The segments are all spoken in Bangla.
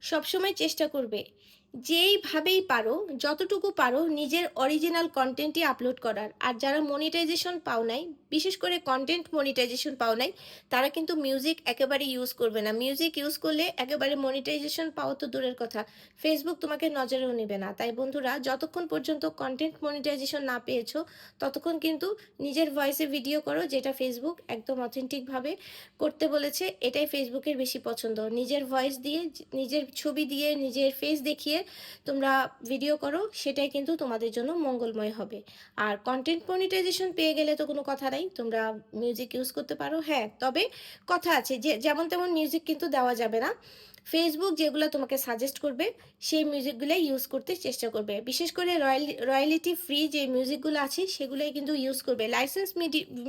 সবসময় চেষ্টা করবে। যেইভাবেই পারো, যতটুকু পারো নিজের অরিজিনাল কন্টেন্টই আপলোড করার। আর যারা মনিটাইজেশন পাও নাই, বিশেষ করে কন্টেন্ট মনিটাইজেশন পাও নাই, তারা কিন্তু মিউজিক একেবারে ইউজ করবে না। মিউজিক ইউজ করলে একেবারে মনিটাইজেশন পাওয়া তো দূরের কথা। ফেসবুক তোমাকে নজরেও নেবে না। তাই বন্ধুরা, যতক্ষণ পর্যন্ত কন্টেন্ট মনিটাইজেশন না পেয়েছ, ততক্ষণ কিন্তু নিজের ভয়েসে ভিডিও করো, যেটা ফেসবুক একদম অথেন্টিকভাবে করতে বলেছে। এটাই ফেসবুকের বেশি পছন্দ। নিজের ভয়েস দিয়ে, নিজের ছবি দিয়ে, নিজের ফেস দেখিয়ে তোমরা ভিডিও করো, সেটাই কিন্তু তোমাদের জন্য মঙ্গলময় হবে। আর কন্টেন্ট মনিটাইজেশন পেয়ে গেলে তো কোনো কথা নাই, তোমরা মিউজিক ইউজ করতে পারো হ্যাঁ তবে কথা আছে যে, যেমন তেমন মিউজিক কিন্তু দেওয়া যাবে না। ফেসবুক যেগুলো তোমাকে সাজেস্ট করবে, সেই মিউজিকগুলো ইউজ করতে চেষ্টা করবে। বিশেষ করে রয়্যাল, রয়্যালিটি ফ্রি যে মিউজিকগুলো আছে, সেগুলোই কিন্তু ইউজ করবে। লাইসেন্স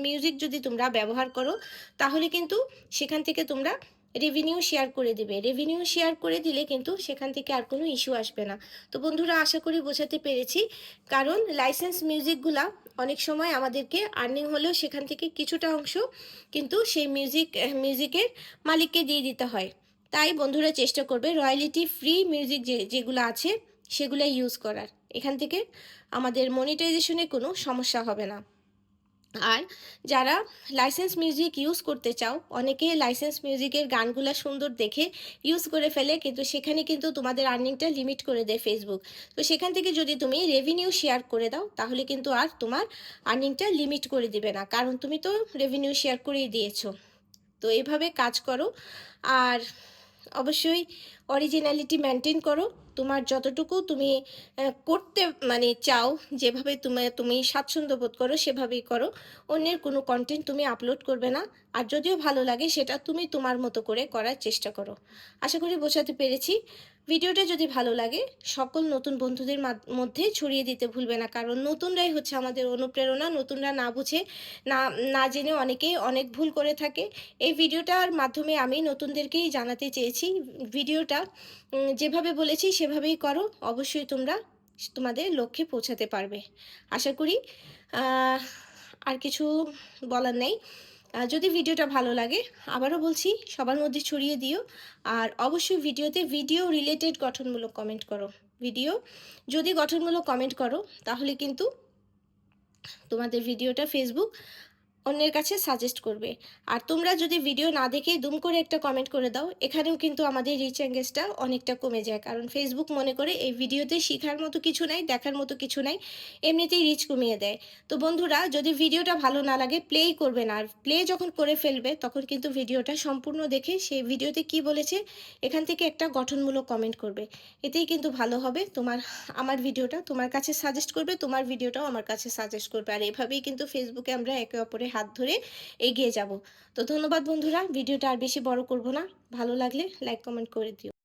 মিউজিক যদি তোমরা ব্যবহার করো, তাহলে কিন্তু সেখান থেকে তোমরা রেভিনিউ শেয়ার করে দেবে। রেভিনিউ শেয়ার করে দিলে কিন্তু সেখান থেকে আর কোনো ইস্যু আসবে না। তো বন্ধুরা, আশা করি বোঝাতে পেরেছি। কারণ লাইসেন্স মিউজিকগুলা অনেক সময় আমাদেরকে আর্নিং হলেও সেখান থেকে কিছুটা অংশ কিন্তু সেই মিউজিক মিউজিকের মালিককে দিয়ে দিতে হয়। তাই বন্ধুরা, চেষ্টা করবে রয়্যালিটি ফ্রি মিউজিক যে, যেগুলো আছে সেগুলো ইউজ করার। এখান থেকে আমাদের মনিটাইজেশনে কোনো সমস্যা হবে না। আর যারা লাইসেন্স মিউজিক ইউজ করতে চাও, অনেকে লাইসেন্স মিউজিকের গানগুলো সুন্দর দেখে ইউজ করে ফেলে, কিন্তু সেখানে কিন্তু তোমাদের আর্নিংটা লিমিট করে দেয় ফেসবুক তো সেখান থেকে যদি তুমি রেভিনিউ শেয়ার করে দাও, তাহলে কিন্তু আর তোমার আর্নিংটা লিমিট করে দিবে না, কারণ তুমি তো রেভিনিউ শেয়ার করেই দিয়েছ। তো এইভাবে কাজ করো, আর অবশ্যই অরিজিনালিটি মেনটেন করো। তোমার যতটুকু তুমি করতে মানে চাও, যেভাবে তুমি তুমি স্বাচ্ছন্দ্য বোধ করো, সেভাবেই করো। অন্যের কোনো কন্টেন্ট তুমি আপলোড করবে না। আর যদিও ভালো লাগে, সেটা তুমি তোমার মতো করে করার চেষ্টা করো। আশা করি বোঝাতে পেরেছি। ভিডিওটা যদি ভালো লাগে, সকল নতুন বন্ধুদের মধ্যে ছড়িয়ে দিতে ভুলবে না। কারণ নতুনরাই হচ্ছে আমাদের অনুপ্রেরণা। নতুনরা না বুঝে, না না জেনে অনেকেই অনেক ভুল করে থাকে। এই ভিডিওটার মাধ্যমে আমি নতুনদেরকেই জানাতে চেয়েছি। ভিডিওটা যেভাবে বলেছি সেভাবেই করো, অবশ্যই তোমরা তোমাদের লক্ষ্যে পৌঁছাতে পারবে। আশা করি আর কিছু বলার নেই। যদি ভিডিওটা ভালো লাগে, আবারও বলছি, সবার মধ্যে ছড়িয়ে দিও। আর অবশ্যই ভিডিওতে ভিডিও রিলেটেড গঠনমূলক কমেন্ট করো। ভিডিও যদি গঠনমূলক কমেন্ট করো, তাহলে কিন্তু তোমাদের ভিডিওটা ফেসবুক অন্যের কাছে সাজেস্ট করবে। আর তোমরা যদি ভিডিও না দেখে দুম করে একটা কমেন্ট করে দাও, এখানেও কিন্তু আমাদের রিচ এঙ্গেজটা অনেকটা কমে যায়। কারণ ফেসবুক মনে করে এই ভিডিওতে শেখার মতো কিছু নাই, দেখার মতো কিছু নাই, এমনিতেই রিচ কমিয়ে দেয়। তো বন্ধুরা, যদি ভিডিওটা ভালো না লাগে প্লেই করবে না। আর প্লে যখন করে ফেলবে, তখন কিন্তু ভিডিওটা সম্পূর্ণ দেখে সেই ভিডিওতে কি বলেছে, এখান থেকে একটা গঠনমূলক কমেন্ট করবে। এতেই কিন্তু ভালো হবে। তোমার, আমার ভিডিওটা তোমার কাছে সাজেস্ট করবে, তোমার ভিডিওটাও আমার কাছে সাজেস্ট করবে। আর এভাবেই কিন্তু ফেসবুকে আমরা একে অপরের হাত ধরে এগিয়ে যাব। তো ধন্যবাদ বন্ধুরা, ভিডিওটা আর বেশি বড় করব না। ভালো লাগলে লাইক কমেন্ট করে দিও।